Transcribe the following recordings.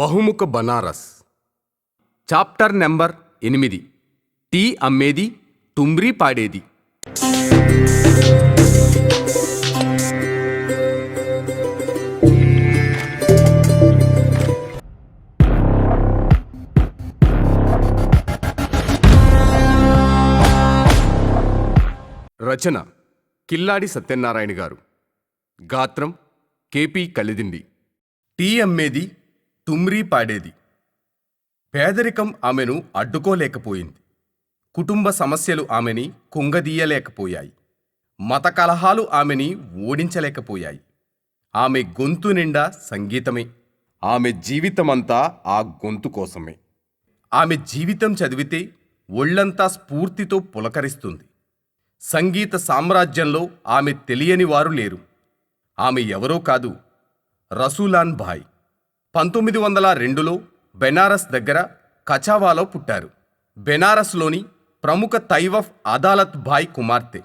బహుముఖ Banaras. Chapter number ఎనిమిది. Tea అమ్మేది తుమ్రీ పాడేది. రచన కిల్లాడి సత్యనారాయణ గారు. గాత్రం కేపీ కలిదిండి. టీ అమ్మేది తుమ్రీ పాడేది. పేదరికం ఆమెను అడ్డుకోలేకపోయింది. కుటుంబ సమస్యలు ఆమెని కుంగదీయలేకపోయాయి. మత కలహాలు ఆమెని ఓడించలేకపోయాయి. ఆమె గొంతు నిండా సంగీతమే. ఆమె జీవితమంతా ఆ గొంతు కోసమే. ఆమె జీవితం చదివితే ఒళ్ళంతా స్ఫూర్తితో పులకరిస్తుంది. సంగీత సామ్రాజ్యంలో ఆమె తెలియని వారు లేరు. ఆమె ఎవరో కాదు రసూలాన్ భాయ్. పంతొమ్మిది వందల రెండులో బెనారస్ దగ్గర కచావాలో పుట్టారు. బెనారస్లోని ప్రముఖ తైవఫ్ అదాలత్ భాయ్ కుమార్తె.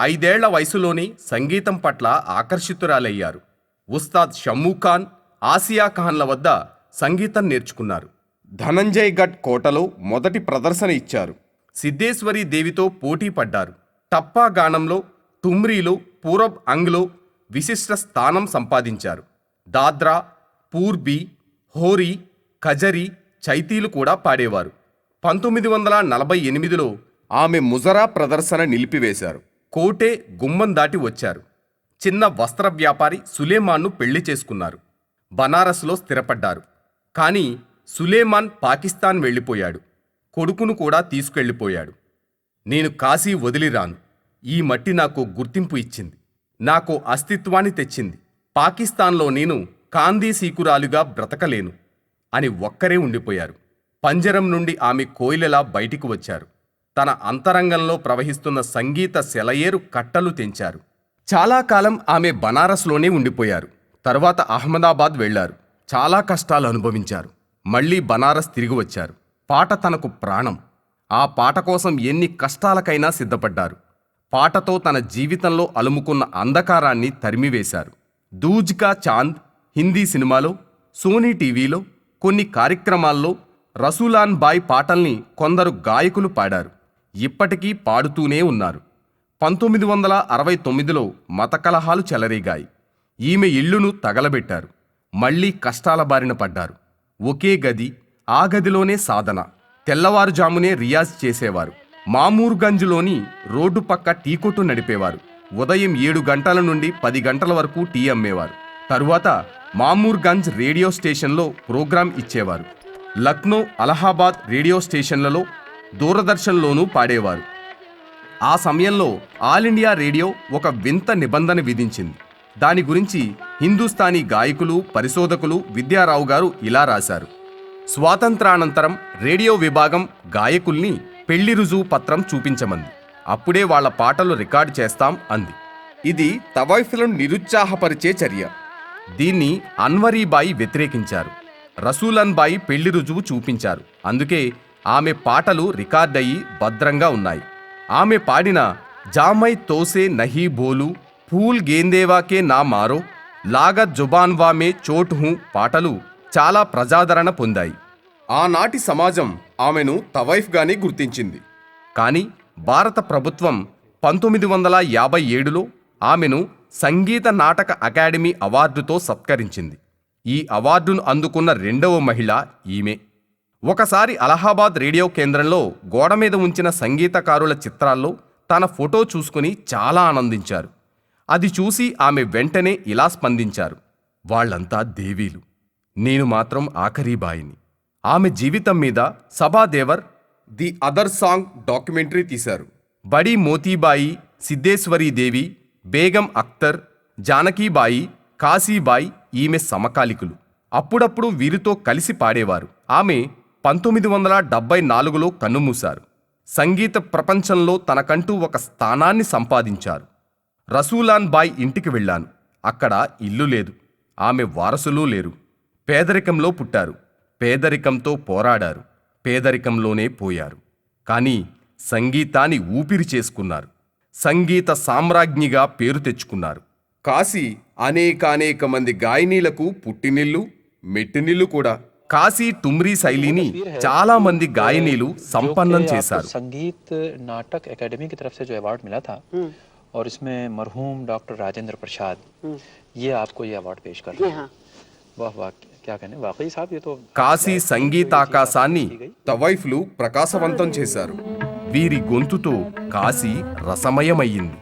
ఐదేళ్ళ వయసులోనే సంగీతం పట్ల ఆకర్షితురాలయ్యారు. ఉస్తాద్ షమ్మూ ఖాన్ ఆసియా ఖాన్ల వద్ద సంగీతం నేర్చుకున్నారు. ధనంజయ్ గఢ్ కోటలో మొదటి ప్రదర్శన ఇచ్చారు. సిద్ధేశ్వరి దేవితో పోటీ పడ్డారు. టప్పా గానంలో టుమ్రీలో పూరబ్ అంగ్లో విశిష్ట స్థానం సంపాదించారు. దాద్రా పూర్బీ హోరీ కజరి చైతీలు కూడా పాడేవారు. పంతొమ్మిది వందల నలభై ఎనిమిదిలో ఆమె ముజరా ప్రదర్శన నిలిపివేశారు. కోటే గుమ్మం దాటి వచ్చారు. చిన్న వస్త్ర వ్యాపారి సులేమాన్ను పెళ్ళి చేసుకున్నారు. బనారస్లో స్థిరపడ్డారు. కానీ సులేమాన్ పాకిస్తాన్ వెళ్ళిపోయాడు. కొడుకును కూడా తీసుకెళ్ళిపోయాడు. నేను కాశీ వదిలిరాను. ఈ మట్టి నాకు గుర్తింపు ఇచ్చింది. నాకు అస్తిత్వాన్ని తెచ్చింది. పాకిస్తాన్లో నేను కాందీ సీకురాలుగా బ్రతకలేను అని ఒక్కరే ఉండిపోయారు. పంజరం నుండి ఆమె కోయిలలా బయటికి వచ్చారు. తన అంతరంగంలో ప్రవహిస్తున్న సంగీత సెలయేరు కట్టలు తెంచారు. చాలా కాలం ఆమె బనారస్లోనే ఉండిపోయారు. తర్వాత అహ్మదాబాద్ వెళ్ళారు చాలా కష్టాలు అనుభవించారు. మళ్ళీ బనారస్ తిరిగి వచ్చారు. పాట తనకు ప్రాణం. ఆ పాట కోసం ఎన్ని కష్టాలకైనా సిద్ధపడ్డారు. పాటతో తన జీవితంలో అలుముకున్న అంధకారాన్ని తరిమివేశారు. దూజ్కా చాంద్ హిందీ సినిమాలో సోనీ టీవీలో కొన్ని కార్యక్రమాల్లో రసూలాన్ బాయ్ పాటల్ని కొందరు గాయకులు పాడారు. ఇప్పటికీ పాడుతూనే ఉన్నారు. పంతొమ్మిది వందల అరవై తొమ్మిదిలో మత కలహాలు చెలరేగాయి. ఈమె ఇల్లును తగలబెట్టారు. మళ్ళీ కష్టాల బారిన పడ్డారు. ఒకే గది ఆ గదిలోనే సాధన. తెల్లవారుజామునే రియాజ్ చేసేవారు. మామూర్గంజ్లోని రోడ్డు పక్క టీ కొట్టు నడిపేవారు. ఉదయం ఏడు గంటల నుండి పది గంటల వరకు టీ అమ్మేవారు. తరువాత మామూర్గంజ్ రేడియో స్టేషన్లో ప్రోగ్రాం ఇచ్చేవారు. లక్నో అలహాబాద్ రేడియో స్టేషన్లలో దూరదర్శన్లోనూ పాడేవారు. ఆ సమయంలో ఆల్ ఇండియా రేడియో ఒక వింత నిబంధన విధించింది. దాని గురించి హిందుస్థానీ గాయకులు పరిశోధకులు విద్యారావు గారు ఇలా రాశారు. స్వాతంత్రానంతరం రేడియో విభాగం గాయకుల్ని పెళ్ళి రుజువు పత్రం చూపించమంది. అప్పుడే వాళ్ళ పాటలు రికార్డు చేస్తాం అంది. ఇది తవైఫులను నిరుత్సాహపరిచే చర్య. దీన్ని అన్వరీబాయి వ్యతిరేకించారు. రసూలన్బాయి పెళ్ళి రుజువు చూపించారు. అందుకే ఆమె పాటలు రికార్డయి భద్రంగా ఉన్నాయి. ఆమె పాడిన జామై తోసే నహీ బోలు ఫూల్ గేందేవాకే నా మారో లాగ జుబాన్వామే చోట్ హూ పాటలు చాలా ప్రజాదరణ పొందాయి. ఆనాటి సమాజం ఆమెను తవైఫ్గానే గుర్తించింది. కానీ భారత ప్రభుత్వం పంతొమ్మిది వందల యాభై ఏడులో ఆమెను సంగీత నాటక అకాడమీ అవార్డుతో సత్కరించింది. ఈ అవార్డును అందుకున్న రెండవ మహిళ ఈమె. ఒకసారి అలహాబాద్ రేడియో కేంద్రంలో గోడ మీద ఉంచిన సంగీతకారుల చిత్రాల్లో తన ఫోటో చూసుకుని చాలా ఆనందించారు. అది చూసి ఆమె వెంటనే ఇలా స్పందించారు. వాళ్ళంతా దేవీలు. నేను మాత్రం ఆఖరీ బాయిని. ఆమె జీవితం మీద Saba Dewan the other song documentary తీశారు. బడి మోతీబాయి సిద్ధేశ్వరీ దేవి బేగం అఖ్తర్ జానకీబాయి కాశీబాయి ఈమె సమకాలికులు. అప్పుడప్పుడు వీరితో కలిసి పాడేవారు. ఆమె పంతొమ్మిది వందల డెబ్బై నాలుగులో కన్నుమూశారు సంగీత ప్రపంచంలో తనకంటూ ఒక స్థానాన్ని సంపాదించారు. రసూలాన్ బాయ్ ఇంటికి వెళ్ళాను. అక్కడ ఇల్లు లేదు. ఆమె వారసులు లేరు. పేదరికంలో పుట్టారు. పేదరికంతో పోరాడారు. పేదరికంలోనే పోయారు. కానీ సంగీతాన్ని ఊపిరి చేసుకున్నారు. సంగీత సామ్రాజ్ఞిగా పేరు తెచ్చుకున్నారు కాశీ అనేకానేక మంది గాయనీలకు పుట్టినిల్లు మెట్టినిల్లు కూడా కాశీ టుమ్రీ శైలిని చాలా మంది గాయనీలు సంపన్నం जो कि చేశారు आपको संगीत नाटक एकेडमी की तरफ से जो अवार्ड मिला था और इसमें मरहूम डॉक्टर राजेंद्र प्रसाद ये आपको ये अवार्ड पेश कर रहे हैं वाह वाह क्या कहने वाकई साहब ये तो కాశీ సంగీతాకాశాన్ని తవైఫ్లు ప్రకాశవంతం చేశారు వీరి గొంతుతో కాశీ రసమయమయ్యింది.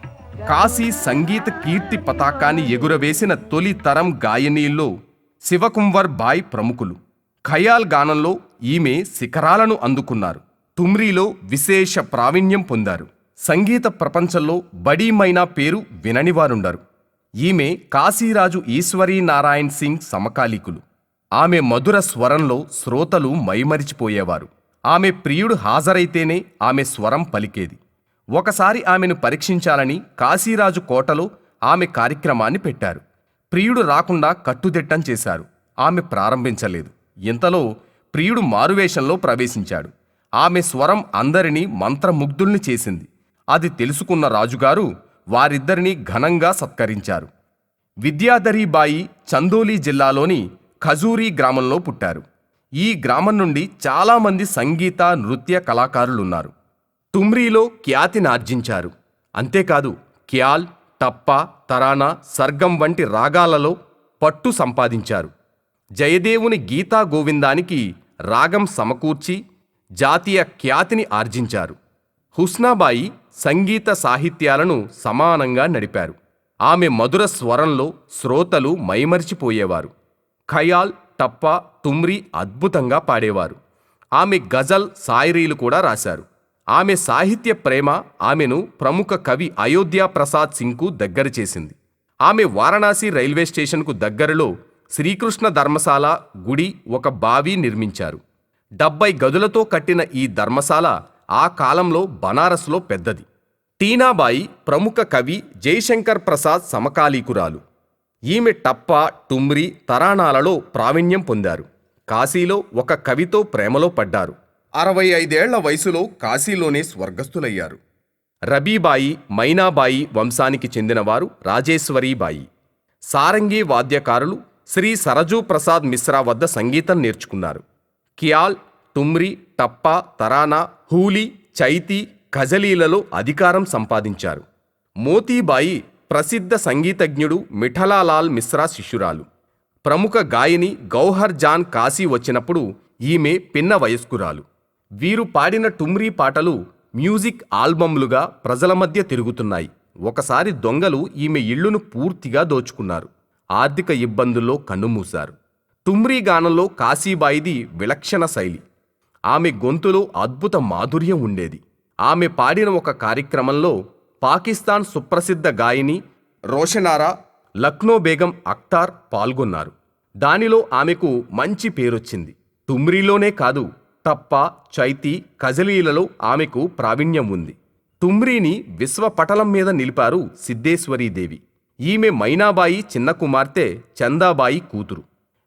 కాశీ సంగీత కీర్తి పతాకాన్ని ఎగురవేసిన తొలి తరం గాయనీల్లో శివకుంవర్ బాయ్ ప్రముఖులు. ఖయాల్ గానంలో ఈమె శిఖరాలను అందుకున్నారు. తుమ్రీలో విశేష ప్రావీణ్యం పొందారు. సంగీత ప్రపంచంలో బడీమైనా పేరు విననివారుండరు ఈమె కాశీరాజు ఈశ్వరీ నారాయణ్ సింగ్ సమకాలీకులు. ఆమె మధుర స్వరంలో శ్రోతలు మైమరిచిపోయేవారు. ఆమె ప్రియుడు హాజరైతేనే ఆమె స్వరం పలికేది. ఒకసారి ఆమెను పరీక్షించాలని కాశీరాజు కోటలో ఆమె కార్యక్రమాన్ని పెట్టారు. ప్రియుడు రాకుండా కట్టుదిట్టం చేశారు. ఆమె ప్రారంభించలేదు. ఇంతలో ప్రియుడు మారువేషంలో ప్రవేశించాడు. ఆమె స్వరం అందరినీ మంత్రముగ్ధుల్ని చేసింది. అది తెలుసుకున్న రాజుగారు వారిద్దరినీ ఘనంగా సత్కరించారు. విద్యాధరీబాయి చందోలి జిల్లాలోని ఖజూరీ గ్రామంలో పుట్టారు. ఈ గ్రామం నుండి చాలామంది సంగీత నృత్య కళాకారులున్నారు. తుమ్రీలో ఖ్యాతిని ఆర్జించారు. అంతేకాదు క్యాల్ టప్ప తరానా సర్గం వంటి రాగాలలో పట్టు సంపాదించారు. జయదేవుని గీతా గోవిందానికి రాగం సమకూర్చి జాతీయ ఖ్యాతిని ఆర్జించారు. హుస్నాబాయి సంగీత సాహిత్యాలను సమానంగా నడిపారు. ఆమె మధుర స్వరంలో శ్రోతలు మైమరిచిపోయేవారు. ఖయాల్ టప్ప తుమ్రి అద్భుతంగా పాడేవారు. ఆమె గజల్ సాయిరీలు కూడా రాశారు. ఆమె సాహిత్య ప్రేమ ఆమెను ప్రముఖ కవి అయోధ్య ప్రసాద్ సింగ్కు దగ్గర చేసింది. ఆమె వారణాసి రైల్వే స్టేషన్కు దగ్గరలో శ్రీకృష్ణ ధర్మశాల గుడి ఒక బావి నిర్మించారు. డెబ్బై గదులతో కట్టిన ఈ ధర్మశాల ఆ కాలంలో బనారస్లో పెద్దది. టీనాబాయి ప్రముఖ కవి జయశంకర్ ప్రసాద్ సమకాలీకురాలు. ఈమె టప్ప టుమ్రి తరాణాలలో ప్రావీణ్యం పొందారు. కాశీలో ఒక కవితో ప్రేమలో పడ్డారు. అరవై ఐదేళ్ళ వయసులో కాశీలోనే స్వర్గస్థులయ్యారు. రబీబాయి మైనాబాయి వంశానికి చెందినవారు రాజేశ్వరీబాయి. సారంగీ వాద్యకారులు శ్రీ సరజూ ప్రసాద్ మిశ్రా వద్ద సంగీతం నేర్చుకున్నారు. కియాల్ టుమ్రి టప్ప తరానా హూలి చైతి ఖజలీలలో అధికారం సంపాదించారు. మోతీబాయి ప్రసిద్ధ సంగీతజ్ఞుడు మిఠలాలాల్ మిశ్రా శిష్యురాలు. ప్రముఖ గాయని గౌహర్ జాన్ కాశీ వచ్చినప్పుడు ఈమె పిన్న వయస్కురాలు. వీరు పాడిన టుమ్రీ పాటలు మ్యూజిక్ ఆల్బమ్లుగా ప్రజల మధ్య తిరుగుతున్నాయి. ఒకసారి దొంగలు ఈమె ఇళ్ళును పూర్తిగా దోచుకున్నారు. ఆర్థిక ఇబ్బందుల్లో కన్నుమూశారు. టుమ్రీ గానంలో కాశీబాయిది విలక్షణ శైలి. ఆమె గొంతులో అద్భుత మాధుర్యం ఉండేది. ఆమె పాడిన ఒక కార్యక్రమంలో పాకిస్తాన్ సుప్రసిద్ధ గాయని రోషనారా లక్నో బేగం అక్తార్ పాల్గొన్నారు. దానిలో ఆమెకు మంచి పేరొచ్చింది. టుమ్రీలోనే కాదు తప్ప చైతి కజలీలలో ఆమెకు ప్రావీణ్యం ఉంది. టుమ్రీని విశ్వపటలం మీద నిలిపారు సిద్ధేశ్వరీదేవి ఈమె మైనాబాయి చిన్న కుమార్తె చందాబాయి కూతురు.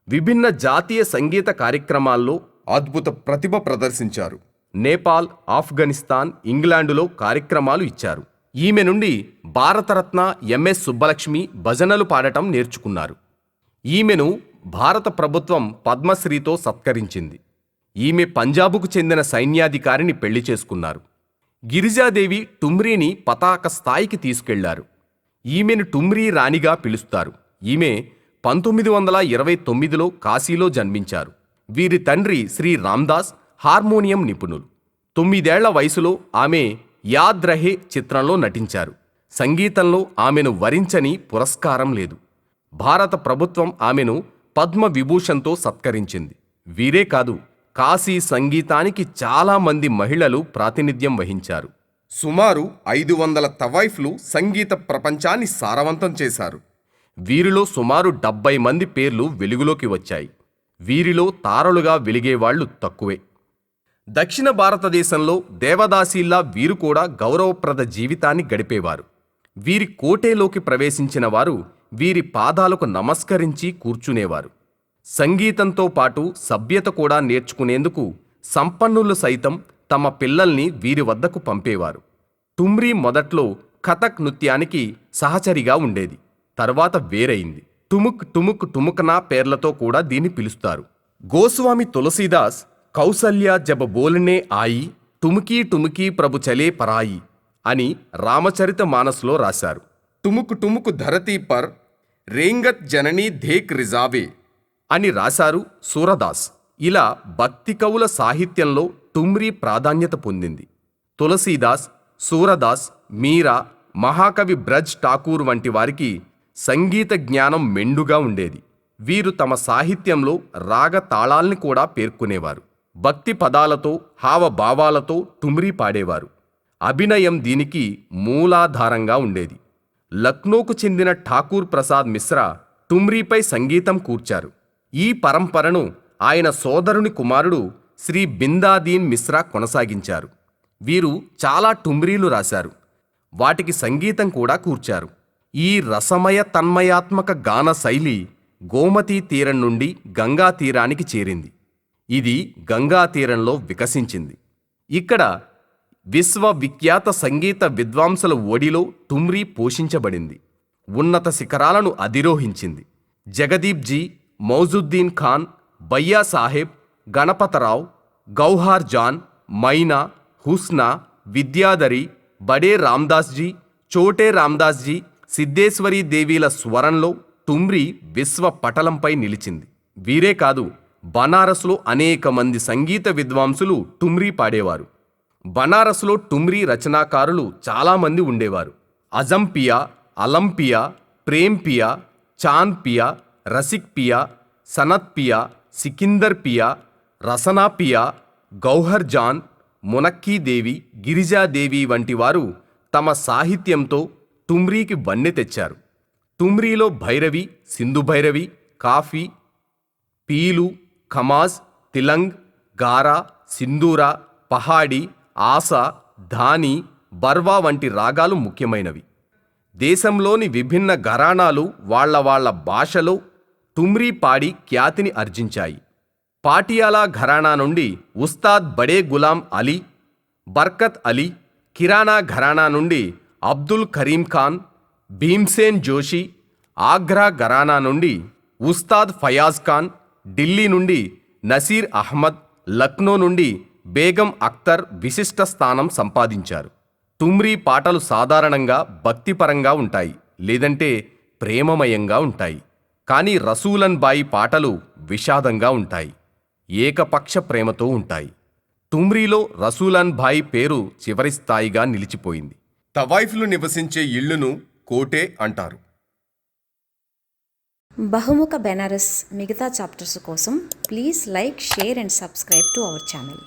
విభిన్న జాతీయ సంగీత కార్యక్రమాల్లో అద్భుత ప్రతిభ ప్రదర్శించారు. నేపాల్ ఆఫ్ఘనిస్తాన్ ఇంగ్లాండులో కార్యక్రమాలు ఇచ్చారు. ఈమె నుండి భారతరత్న ఎంఎస్ సుబ్బలక్ష్మి భజనలు పాడటం నేర్చుకున్నారు. ఈమెను భారత ప్రభుత్వం పద్మశ్రీతో సత్కరించింది. ఈమె పంజాబుకు చెందిన సైన్యాధికారిని పెళ్ళి చేసుకున్నారు. గిరిజాదేవి టుమ్రీని పతాక స్థాయికి తీసుకెళ్ళారు. ఈమెను టుమ్రీ రాణిగా పిలుస్తారు. ఈమె పంతొమ్మిది వందల ఇరవై తొమ్మిదిలో కాశీలో జన్మించారు. వీరి తండ్రి శ్రీ రామ్దాస్ హార్మోనియం నిపుణులు. తొమ్మిదేళ్ళ వయసులో ఆమె యాద్ రహే చిత్రంలో నటించారు. సంగీతంలో ఆమెను వరించని పురస్కారం లేదు. భారత ప్రభుత్వం ఆమెను పద్మ విభూషణ్తో సత్కరించింది. వీరే కాదు కాశీ సంగీతానికి చాలా మంది మహిళలు ప్రాతినిధ్యం వహించారు. సుమారు ఐదు వందల తవైఫ్లు సంగీత ప్రపంచాన్ని సారవంతం చేశారు. వీరిలో సుమారు డెబ్బై మంది పేర్లు వెలుగులోకి వచ్చాయి. వీరిలో తారలుగా వెలిగేవాళ్ళు తక్కువే. దక్షిణ భారతదేశంలో దేవదాసీల్లా వీరు కూడా గౌరవప్రద జీవితాన్ని గడిపేవారు. వీరి కోటేలోకి ప్రవేశించిన వారు వీరి పాదాలకు నమస్కరించి కూర్చునేవారు. సంగీతంతో పాటు సభ్యత కూడా నేర్చుకునేందుకు సంపన్నులు సైతం తమ పిల్లల్ని వీరి వద్దకు పంపేవారు. టుమ్రీ మొదట్లో కథక్ నృత్యానికి సహచరిగా ఉండేది. తర్వాత వేరైంది. టుముక్ టుముక్ టుముకనా పేర్లతో కూడా దీన్ని పిలుస్తారు. గోస్వామి తులసీదాస్ కౌసల్య జబ బోలినే ఆయి టుముకీ టుముకీ ప్రభు చలే పరాయి అని రామచరిత మానస్లో రాశారు. టుముకు టుముకు ధరతీ పర్ రేంగత్ జననీ ధేక్ రిజావే అని రాశారు సూరదాస్. ఇలా భక్తి కవుల సాహిత్యంలో టుమ్రీ ప్రాధాన్యత పొందింది. తులసీదాస్ సూరదాస్ మీరా మహాకవి బ్రజ్ ఠాకూర్ వంటి వారికి సంగీత జ్ఞానం మెండుగా ఉండేది. వీరు తమ సాహిత్యంలో రాగ తాళాల్ని కూడా పేర్కొనేవారు. భక్తి పదాలతో హావభావాలతో టుమ్రీ పాడేవారు. అభినయం దీనికి మూలాధారంగా ఉండేది. లక్నోకు చెందిన ఠాకూర్ ప్రసాద్ మిశ్రా టుమ్రీపై సంగీతం కూర్చారు. ఈ పరంపరను ఆయన సోదరుని కుమారుడు శ్రీ బిందాదీన్ మిశ్రా కొనసాగించారు. వీరు చాలా టుమ్రీలు రాశారు. వాటికి సంగీతం కూడా కూర్చారు. ఈ రసమయ తన్మయాత్మక గాన శైలి గోమతీ తీరం నుండి గంగా తీరానికి చేరింది. ఇది గంగా తీరంలో వికసించింది. ఇక్కడ విశ్వవిఖ్యాత సంగీత విద్వాంసుల ఒడిలో టుమ్రీ పోషించబడింది. ఉన్నత శిఖరాలను అధిరోహించింది. జగదీప్ జీ మౌజుద్దీన్ ఖాన్ బయ్యా సాహెబ్ గణపతరావు గౌహార్ జాన్ మైనా హుస్నా విద్యాధరి బడే రామ్దాస్జీ చోటే రామ్దాస్జీ సిద్ధేశ్వరీ దేవీల స్వరంలో టుమ్రీ విశ్వ పటలంపై నిలిచింది. వీరే కాదు బనారస్లో అనేక మంది సంగీత విద్వాంసులు టుమ్రీ పాడేవారు. బనారస్లో టుమ్రీ రచనాకారులు చాలామంది ఉండేవారు. అజంపియా అలంపియా ప్రేమ్పియా చాన్పియా రసిక్పియా సనత్పియా సికిందర్ పియా రసనాపియా గౌహర్ జాన్ మునక్కీదేవి గిరిజాదేవి వంటి వారు తమ సాహిత్యంతో టుమ్రీకి వన్నె తెచ్చారు. టుమ్రీలో భైరవి సింధు భైరవి కాఫీ పీలు ఖమాజ్ తిలంగ్ గారా సింధూరా పహాడి ఆశ ధాని బర్వా వంటి రాగాలు ముఖ్యమైనవి. దేశంలోని విభిన్న ఘరానాలు వాళ్ళ వాళ్ళ భాషలో టుమ్రీ పాడి ఖ్యాతిని ఆర్జించాయి పాటియాలా ఘరానా నుండి ఉస్తాద్ బడే గులాం అలీ బర్కత్ అలీ కిరాణా ఘరానా నుండి అబ్దుల్ కరీం ఖాన్ భీమ్సేన్ జోషి ఆగ్రా ఘరానా నుండి ఉస్తాద్ ఫయాజ్ ఖాన్ ఢిల్లీ నుండి నసీర్ అహ్మద్ లక్నో నుండి బేగం అఖ్తర్ విశిష్ట స్థానం సంపాదించారు. తుమ్రీ పాటలు సాధారణంగా భక్తిపరంగా ఉంటాయి లేదంటే ప్రేమమయంగా ఉంటాయి. కానీ రసూలన్ బాయి పాటలు విషాదంగా ఉంటాయి ఏకపక్ష ప్రేమతో ఉంటాయి. టుమ్రీలో రసూలన్ భాయ్ పేరు చివరి స్థాయిగా నిలిచిపోయింది. తవాయిఫ్లు నివసించే ఇళ్ళును కోటే అంటారు. బహుముఖ బెనారస్ మిగతా చాప్టర్స్ కోసం please like share and subscribe to our channel.